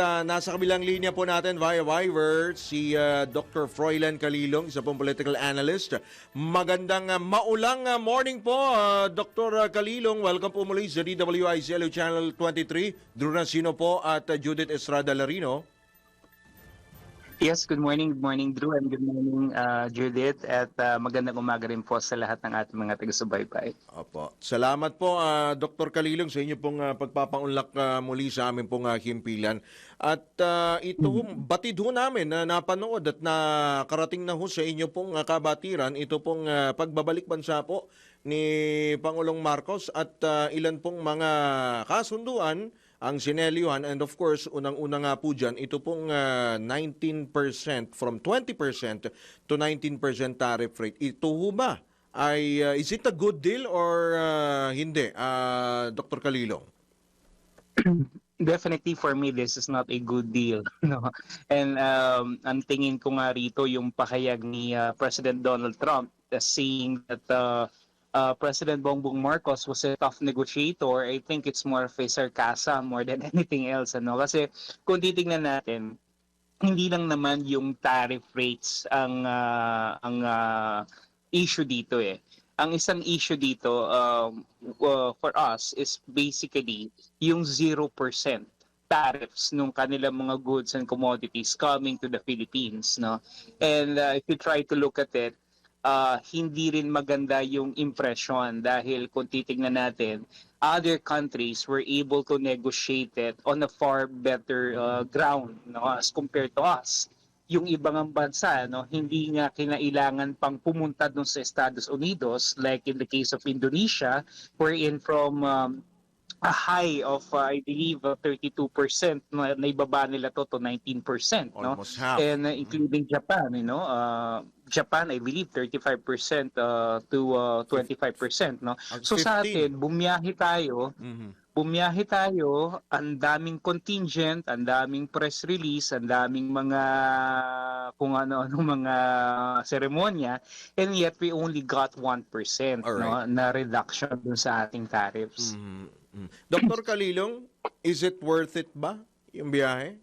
ah, nasa kabilang linya po natin via Viber si ah, Dr. Froilan Kalilong, isa pong political analyst. Magandang ah, maulang ah, morning po, ah, Dr. Kalilong. Welcome po muli sa DWICLU Channel 23. Drew Nasino po at ah, Judith Estrada Larino. Yes, good morning, good morning Drew and good morning uh, Judith at uh, magandang umaga rin po sa lahat ng ating mga taga-subaybay. Opo. Salamat po, ah, Dr. Kalilong, sa inyo pong ah, pagpapaunlak ah, muli sa amin pong ah, himpilan. At ah, ito, batid ho namin na napanood at nakarating na ho sa inyo pong ah, kabatiran, ito pong ah, pagbabalik bansa po ni Pangulong Marcos at ah, ilan pong mga kasunduan ang sinelyuhan and of course unang-una nga po dyan ito pong ah, 19% from 20% to 19% tariff rate ito ho ba ay uh, is it a good deal or uh, hindi, uh, Dr. Kalilong? Definitely for me, this is not a good deal. No? And um, ang tingin ko nga rito yung pahayag ni uh, President Donald Trump uh, saying that uh, uh, President Bongbong Marcos was a tough negotiator. I think it's more of a sarcasm more than anything else. Ano? Kasi kung titingnan natin, hindi lang naman yung tariff rates ang uh, ang uh, issue dito eh. Ang isang issue dito um, uh, for us is basically yung 0% tariffs nung kanilang mga goods and commodities coming to the Philippines no and uh, if you try to look at it uh, hindi rin maganda yung impression dahil kung titingnan natin other countries were able to negotiate it on a far better uh, ground no as compared to us. Yung ibang ang bansa no hindi nga kinailangan pang pumunta dun sa Estados Unidos like in the case of Indonesia wherein from um, a high of uh, I believe uh, 32% na naibaba nila to to 19% no Almost half. and uh, including Japan you know uh, Japan I believe 35% uh, to uh, 25% no so sa 15. atin bumiyahe tayo Mhm. bumiyahe tayo, ang daming contingent, ang daming press release, ang daming mga kung ano-ano mga seremonya, and yet we only got 1% no, Alright. na reduction dun sa ating tariffs. Mhm. Mhm. Dr. Kalilong, is it worth it ba yung biyahe?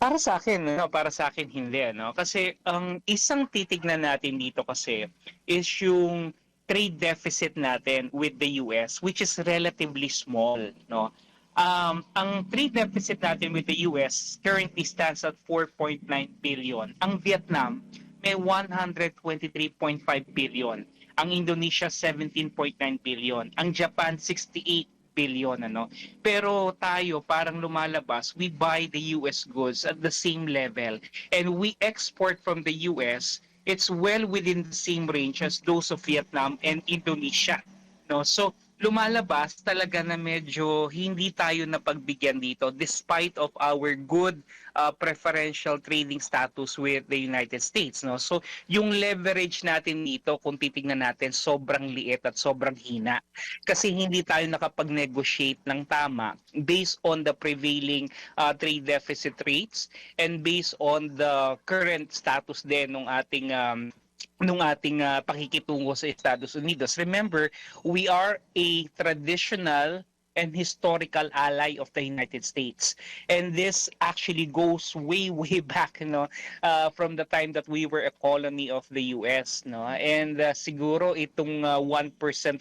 Para sa akin, no, para sa akin hindi ano kasi ang isang titignan natin dito kasi is yung trade deficit natin with the US which is relatively small, no. Um, ang trade deficit natin with the US currently stands at 4.9 billion. Ang Vietnam may 123.5 billion. Ang Indonesia 17.9 billion. Ang Japan 68 billion ano. Pero tayo parang lumalabas, we buy the US goods at the same level and we export from the US. It's well within the same range as those of Vietnam and Indonesia. No? So lumalabas talaga na medyo hindi tayo napagbigyan dito despite of our good uh, preferential trading status with the United States no? So yung leverage natin dito kung titingnan natin sobrang liit at sobrang hina. Kasi hindi tayo nakapag-negotiate ng tama based on the prevailing uh, trade deficit rates and based on the current status din ng ating um, nung ating uh, pakikitungo sa Estados Unidos. Remember, we are a traditional and historical ally of the United States. And this actually goes way, way back, know, uh, from the time that we were a colony of the US, no? And uh, siguro itong uh, 1%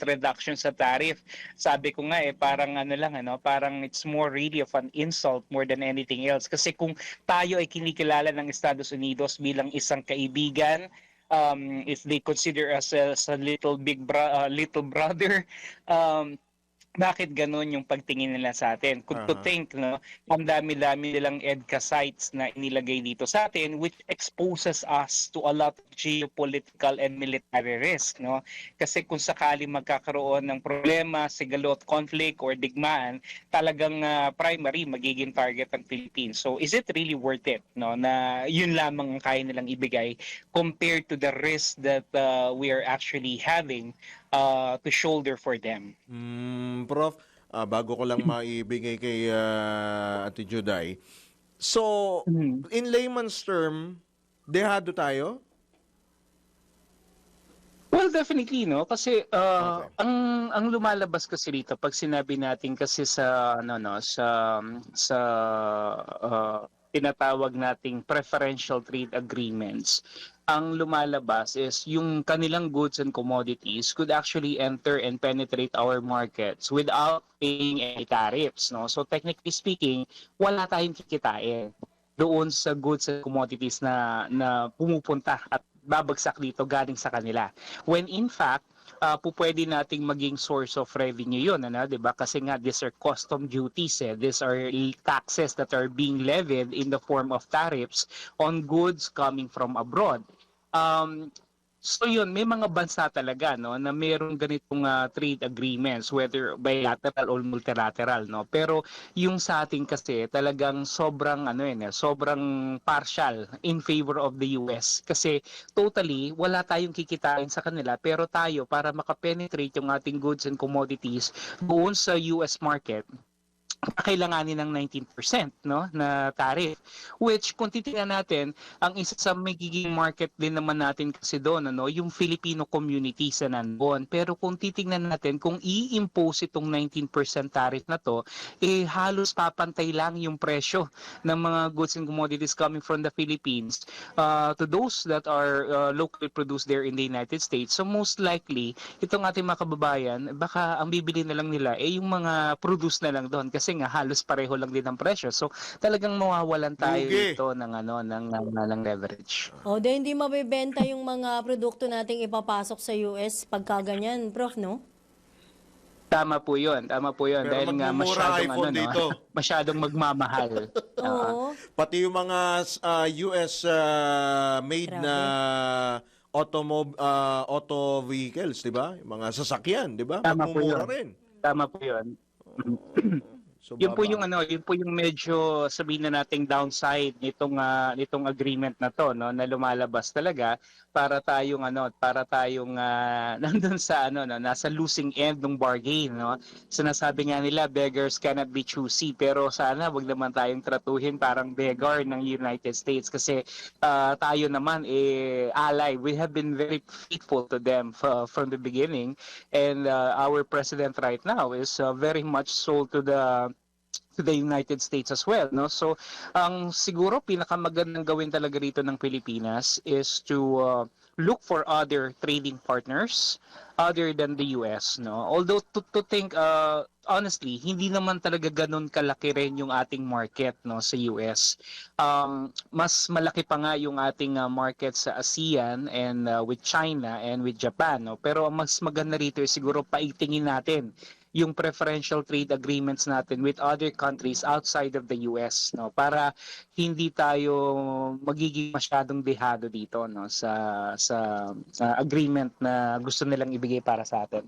reduction sa tariff, sabi ko nga eh, parang ano lang, ano, parang it's more really of an insult more than anything else. Kasi kung tayo ay kinikilala ng Estados Unidos bilang isang kaibigan, um, if they consider us as a little big bra- uh, little brother, um, bakit ganun yung pagtingin nila sa atin? Kung to Aha. think, no, ang dami-dami nilang EDCA sites na inilagay dito sa atin which exposes us to a lot of geopolitical and military risk, no? Kasi kung sakali magkakaroon ng problema, sigalot, conflict, or digmaan, talagang uh, primary magiging target ang Philippines. So is it really worth it, no, na yun lamang ang kaya nilang ibigay compared to the risk that uh, we are actually having uh, to shoulder for them? Mm, Prof, ah, bago ko lang maibigay kay ah, Ate Juday. So, in layman's term, dehado tayo? Well, definitely no kasi uh, Okay. ang ang lumalabas kasi dito pag sinabi natin kasi sa ano no sa sa uh, tinatawag nating preferential trade agreements ang lumalabas is yung kanilang goods and commodities could actually enter and penetrate our markets without paying any tariffs no so technically speaking wala tayong kikitain doon sa goods and commodities na na pumupunta at babagsak dito galing sa kanila. When in fact, uh, po pwede nating maging source of revenue yun, ano, 'di ba? Kasi nga these are custom duties, eh. these are taxes that are being levied in the form of tariffs on goods coming from abroad. Um, So yun, may mga bansa talaga no na mayroong ganitong ah, trade agreements whether bilateral or multilateral no. Pero yung sa atin kasi talagang sobrang ano eh, sobrang partial in favor of the US kasi totally wala tayong kikitain sa kanila pero tayo para makapenetrate yung ating goods and commodities doon sa US market kailanganin ng 19% no na tariff. Which kung titingnan natin ang isa sa magiging market din naman natin kasi doon ano yung Filipino community sa nandoon pero kung titingnan natin kung i-impose itong 19% tariff na to eh halos papantay lang yung presyo ng mga goods and commodities coming from the Philippines uh, to those that are uh, locally produced there in the United States. So most likely itong ating mga kababayan baka ang bibili na lang nila eh yung mga produce na lang doon. Kasi nga halos pareho lang din ang presyo. So talagang mawawalan tayo Lugi. dito ng ano ng, ng, ng leverage. O, di hindi mabibenta yung mga produkto nating ipapasok sa US pagka ganyan, Prof, no? Tama po 'yun. Tama po Pero dahil nga masyadong ano dito. no. masyadong magmamahal. Oo. Oo. Pati yung mga ah, US ah, made Grabe. na automob ah, auto vehicles, 'di ba? Yung mga sasakyan, 'di ba? Tama po yun. rin. Tama po 'yun. So, Yun po yung ano, yun po yung medyo sabihin na nating downside nitong ah, nitong agreement na to, no, na lumalabas talaga para tayong ano, para tayong ah, nandun sa ano, no, nasa losing end ng bargain, no. Sinasabi nga nila beggars cannot be choosy, pero sana wag naman tayong tratuhin parang beggar ng United States kasi ah, tayo naman eh ally. We have been very faithful to them from the beginning and uh, our president right now is uh, very much sold to the to the United States as well no? So ang siguro pinakamagandang gawin talaga rito ng Pilipinas is to uh, look for other trading partners other than the US no? Although to, to think uh, honestly hindi naman talaga ganun kalaki rin yung ating market no sa US um, mas malaki pa nga yung ating uh, market sa ASEAN and uh, with China and with Japan no? Pero ang mas maganda rito is siguro paitingin natin yung preferential trade agreements natin with other countries outside of the US no para hindi tayo magiging masyadong dehado dito no sa sa, sa agreement na gusto nilang ibigay para sa atin.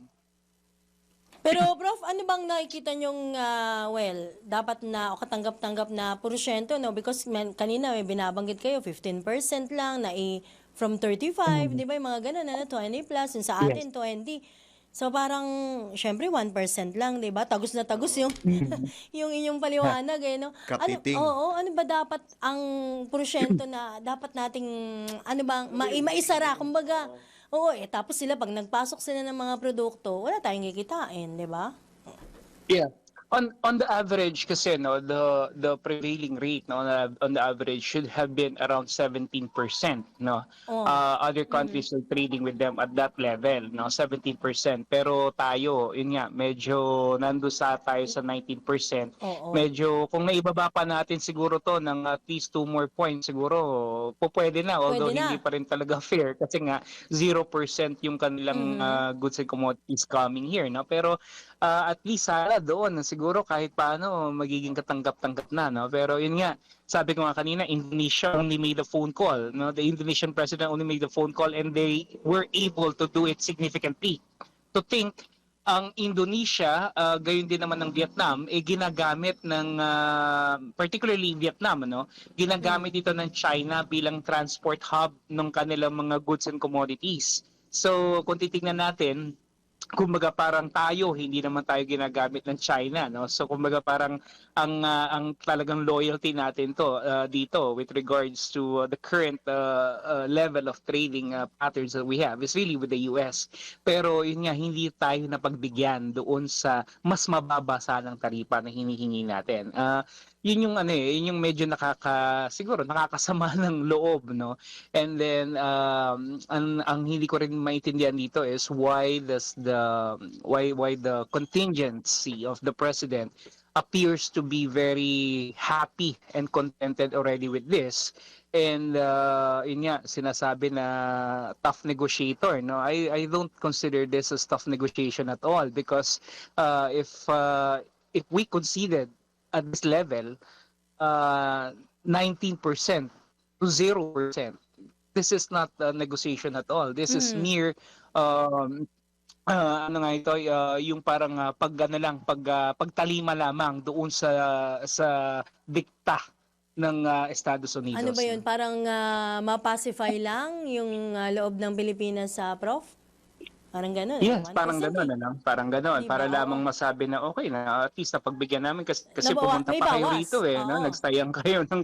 Pero, Prof, ano bang nakikita nyong, ah, well, dapat na, o katanggap-tanggap na porsyento, no? Because man, kanina may binabanggit kayo, 15% lang, na i- from 35, di ba? Yung mga ganun, ano, 20 plus, yung sa atin, 20. So, parang, syempre, 1% lang, di ba? Tagus na tagus yung, yung inyong paliwanag, eh, no? Ano, oo, ano ba dapat ang porsyento na dapat nating, ano bang, ma maisara, kumbaga, oo, eh, tapos sila, pag nagpasok sila ng mga produkto, wala tayong kikitain, di ba? Yeah. On on the average kasi no the the prevailing rate no on the, on the average should have been around 17% no. Oh. Uh, other countries are trading with them at that level no 17% pero tayo yun nga medyo nando sa tayo sa 19%. Oo. Medyo kung naibaba pa natin siguro to ng at least two more points siguro po pwede na although Pwede na. hindi pa rin talaga fair kasi nga 0% yung kanilang uh, goods and commodities coming here no pero uh, at least sana doon siguro kahit paano magiging katanggap-tanggap na no? Pero yun nga sabi ko nga kanina Indonesia only made a phone call no? The Indonesian president only made a phone call and they were able to do it significantly. To think ang Indonesia, uh, gayon din naman ng Vietnam, eh ginagamit ng, uh, particularly Vietnam, ano, ginagamit ito ng China bilang transport hub ng kanilang mga goods and commodities. So, kung titingnan natin, kumbaga parang tayo hindi naman tayo ginagamit ng China no? So kumbaga parang ang ah, ang talagang loyalty natin to ah, dito with regards to ah, the current ah, ah, level of trading ah, patterns that we have is really with the US pero yun nga hindi tayo napagbigyan doon sa mas mababa sanang taripa na hinihingi natin. Ah, yun yung ano eh yun yung medyo nakaka siguro nakakasama ng loob no? And then um, ang, ang hindi ko rin maintindihan dito is why does the why why the contingency of the president appears to be very happy and contented already with this. And uh, yun nga sinasabi na tough negotiator no? I I don't consider this as tough negotiation at all because uh, if uh, if we conceded at this level uh, 19% to 0%. This is not a negotiation at all. This is Mhm. mere um, ah, ano nga ito uh, yung parang ah, pag ano lang pag ah, pagtalima lamang doon sa sa dikta ng ah, Estados Unidos. Ano ba yun? Parang ah, mapacify lang yung ah, loob ng Pilipinas sa prof? Parang ganun. Yes, One parang gano'n, eh. ano? Parang gano'n. Di Para lamang masabi na okay na at least napagbigyan namin kasi, kasi Nabawa- pumunta pa kayo rito eh, no? Oo. Nagsayang kayo ng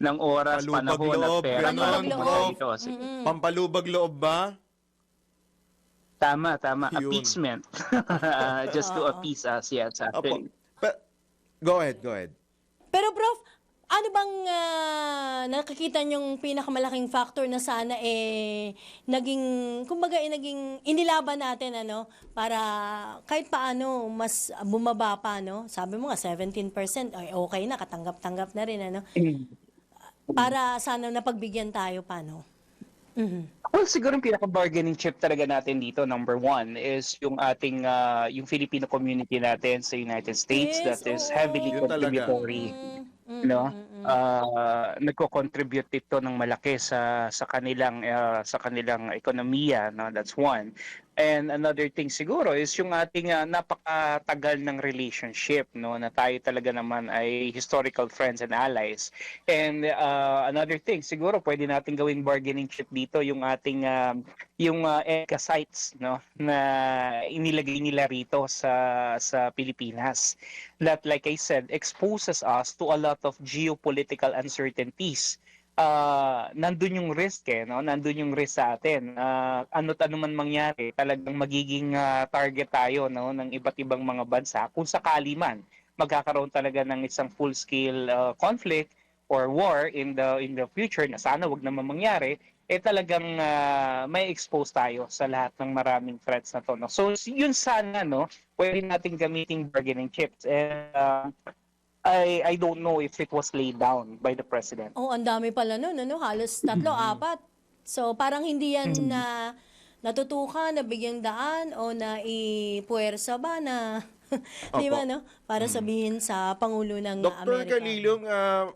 ng oras, Palubag panahon at loob, pera ganun, para Palubag loob. dito. Mm-mm. Pampalubag loob ba? Tama, tama. Yun. Appeasement. Just to appease us, yes. Apo. Actually. Pa- go ahead, go ahead. Pero prof, ano bang ah, nakikita niyong pinakamalaking factor na sana eh naging kumbaga eh, naging inilaban natin ano para kahit paano mas bumaba pa no. Sabi mo nga 17% ay okay na katanggap-tanggap na rin ano. Para sana napagbigyan tayo pa no. Mhm. Well, siguro yung pinaka-bargaining chip talaga natin dito, number one, is yung ating, ah, yung Filipino community natin sa United States Yes, that is oo. heavily contributory. Mm, mm, no. Ah, nagko-contribute ito ng malaki sa sa kanilang ah, sa kanilang ekonomiya no? That's one and another thing siguro is yung ating ah, napakatagal ng relationship no na tayo talaga naman ay historical friends and allies. And ah, another thing siguro pwede natin gawing bargaining chip dito yung ating ah, yung uh, EDCA sites no na inilagay nila rito sa sa Pilipinas. That like I said exposes us to a lot of geopolitical uncertainties uh, nandun yung risk eh, no? Nandun yung risk sa atin. Uh, ano't ano man mangyari, talagang magiging ah, target tayo, no? Ng iba't ibang mga bansa. Kung sakali man, magkakaroon talaga ng isang full-scale ah, conflict or war in the in the future na sana wag naman mangyari eh talagang ah, may expose tayo sa lahat ng maraming threats na to no. So yun sana no, pwede nating gamiting bargaining chips and ah, I I don't know if it was laid down by the president. Oh, ang dami pala nun, ano? Halos tatlo, apat. So, parang hindi yan na natutukan, na bigyang daan, o na ipuwersa ba na, di ba, no? Para sabihin sa Pangulo ng Dr. Amerika. Galilong, ah,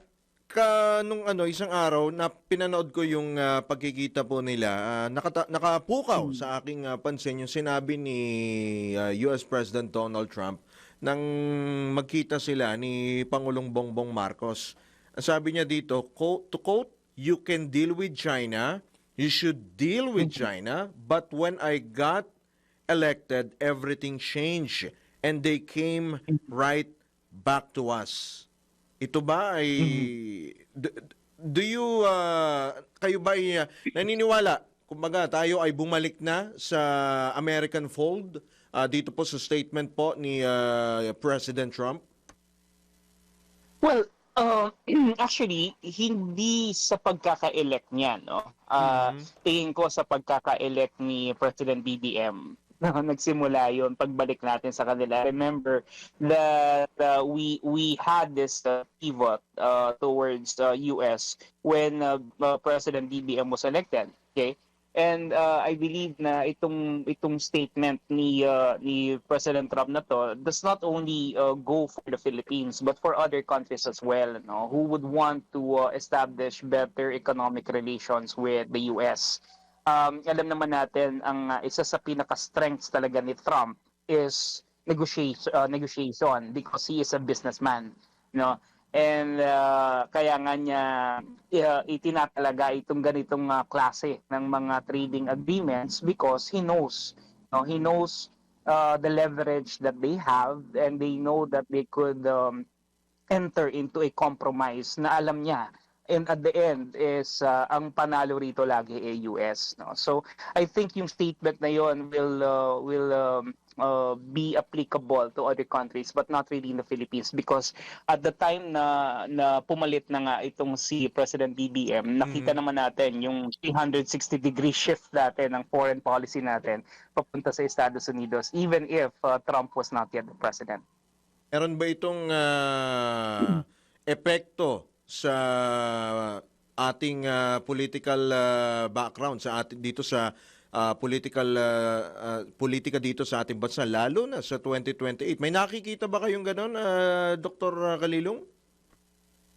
ka nung ano isang araw na pinanood ko yung ah, pagkikita po nila ah, nakata- nakapukaw sa aking ah, pansin yung sinabi ni ah, US President Donald Trump nang magkita sila ni Pangulong Bongbong Marcos. Ang Sabi niya dito, quote, to quote, you can deal with China, you should deal with China, but when I got elected, everything changed and they came right back to us. Ito ba ay do, do you uh, kayo ba ay uh, naniniwala? Kumbaga tayo ay bumalik na sa American fold uh, dito po sa statement po ni uh, President Trump? Well, uh, actually, hindi sa pagkaka-elect niya, no? Ah, Tingin ko sa pagkaka-elect ni President BBM na nagsimula yon pagbalik natin sa kanila. Remember that uh, we we had this uh, pivot uh, towards uh, US when uh, uh, President BBM was elected. Okay? And uh, I believe na itong itong statement ni uh, ni President Trump na to does not only uh, go for the Philippines but for other countries as well, no, who would want to uh, establish better economic relations with the US. Um, alam naman natin ang uh, isa sa pinaka-strengths talaga ni Trump is negotiation uh, negotiation because he is a businessman, no. And uh, kaya nga niya uh, itinatalaga itong ganitong uh, klase ng mga trading agreements because he knows no he knows uh, the leverage that they have and they know that they could um, enter into a compromise na alam niya and at the end is uh, ang panalo rito lagi ay US no? So I think yung statement na yon will uh, will um, uh, be applicable to other countries but not really in the Philippines because at the time na na pumalit na nga itong si President BBM nakita naman natin yung 360 degree shift natin ng foreign policy natin papunta sa Estados Unidos even if uh, Trump was not yet the president. Meron ba itong ah, epekto sa ating ah, political ah, background sa atin dito sa ah, political ah, ah, politika dito sa ating bansa lalo na sa 2028. May nakikita ba kayong ganon, ah, Dr. Kalilong?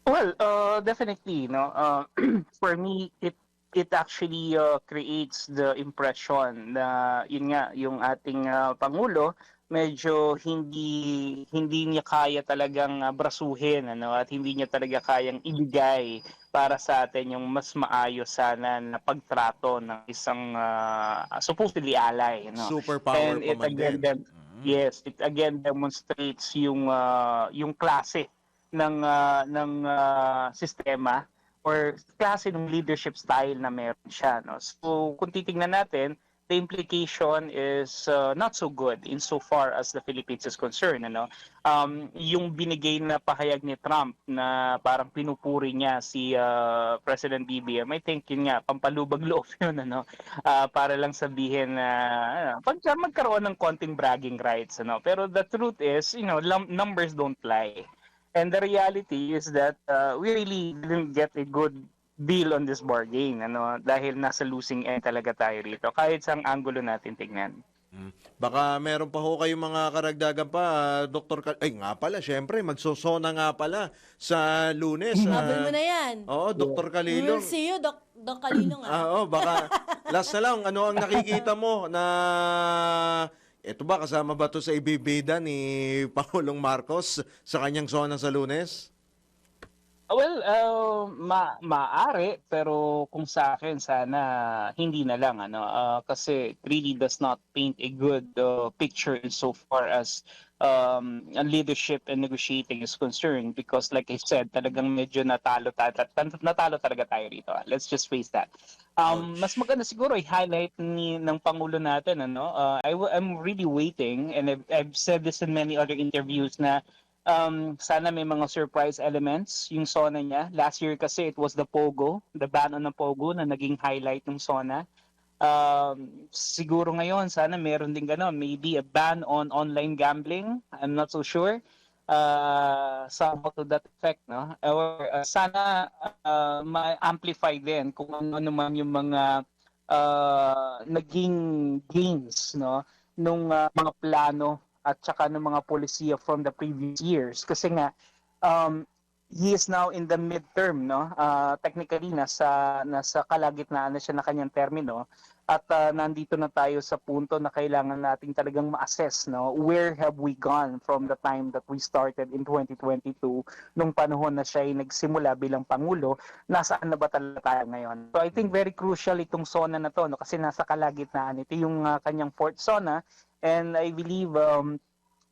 Well, uh, definitely, no. Uh, for me, it it actually uh, creates the impression na yun nga yung ating uh, pangulo medyo hindi hindi niya kaya talagang uh, brasuhin ano at hindi niya talaga kayang ibigay para sa atin yung mas maayos sana na pagtrato ng isang uh, supposedly ally no Superpower And it again dem- Yes, it again demonstrates yung ah, yung klase ng ah, ng ah, sistema or klase ng leadership style na meron siya no. So kung titingnan natin, the implication is uh, not so good insofar as the Philippines is concerned ano. Um yung binigay na pahayag ni Trump na parang pinupuri niya si ah, President BBM, I think yun nga pampalubag loob yun ano? Ah, para lang sabihin na ano, pag magkaroon ng konting bragging rights ano? Pero the truth is you know numbers don't lie. And the reality is that uh, we really didn't get a good deal on this bargain ano dahil nasa losing end talaga tayo rito kahit sa anggulo natin tignan Mm. Baka meron pa ho kayong mga karagdagan pa, ah, Dr. Kal- Ay, nga pala, syempre, magsosona nga pala sa lunes. ah. Habol mo na yan. Oo, Dr. Kalilong. will see you, Doc, Doc Kalilong. ah. Ah, oh, baka last na lang ano ang nakikita mo na ito ba kasama ba to sa ibibida ni Pangulong Marcos sa kanyang zona sa Lunes? Well, uh, ma maaari pero kung sa akin sana hindi na lang ano uh, kasi it really does not paint a good uh, picture so far as um leadership and negotiating is concerned because like I said talagang medyo natalo ta- ta- ta- natalo talaga tayo rito. ah. Let's just face that. Um mas maganda siguro i-highlight ni ng pangulo natin ano uh, I I'm really waiting and I've, I've said this in many other interviews na um, sana may mga surprise elements yung Sona niya. Last year kasi it was the Pogo, the ban on Pogo na naging highlight ng Sona. Um, siguro ngayon, sana meron din gano'n. Maybe a ban on online gambling. I'm not so sure. Uh, somehow to that effect, no? Or uh, sana uh, ma-amplify din kung ano naman yung mga uh, naging gains, no? Nung uh, mga plano at saka ng mga polisiya from the previous years. Kasi nga um he is now in the midterm no? Uh, technically nasa nasa kalagitnaan na siya na kanyang termino at uh, nandito na tayo sa punto na kailangan nating talagang ma-assess no? Where have we gone from the time that we started in 2022 nung panahon na siya ay nagsimula bilang pangulo? Nasaan na ba talaga tayo ngayon? So i think very crucial itong zona na to no? Kasi nasa kalagitnaan ito yung uh, kanyang fourth zona and I believe um,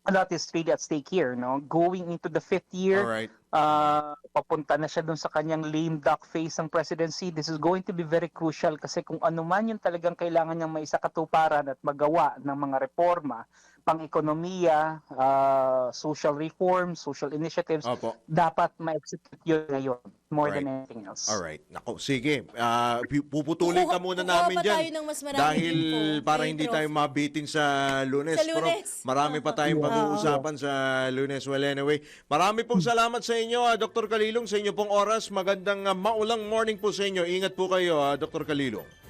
a lot is really at stake here. No, going into the fifth year, All right. uh, papunta na siya dun sa kanyang lame duck face ng presidency. This is going to be very crucial kasi kung ano man yung talagang kailangan niyang maisakatuparan at magawa ng mga reforma, pang-ekonomiya, uh, social reforms, social initiatives, Opo. dapat ma-execute yun ngayon more Right. than anything else. All right. Nako, sige. Pu- puputulin ka muna kukuha namin pa diyan. tayo ng mas maraming Dahil info. para hindi Prof. tayo mabitin sa Lunes. Sa Lunes. Pero marami pa tayong pag-uusapan sa Lunes. Well, anyway, marami pong salamat sa inyo, ah, Dr. Kalilong, sa inyo pong oras. Magandang ah, maulang morning po sa inyo. Ingat po kayo, ah, Dr. Kalilong.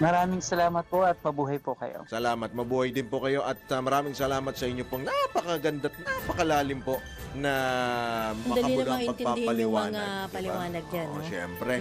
Maraming salamat po at mabuhay po kayo. Salamat. Mabuhay din po kayo at ah, maraming salamat sa inyo pong napakaganda at napakalalim po na Ang dali makabulang namang intindihin yung pagpapaliwanag. mga diba? paliwanag dyan, Oo, no? syempre.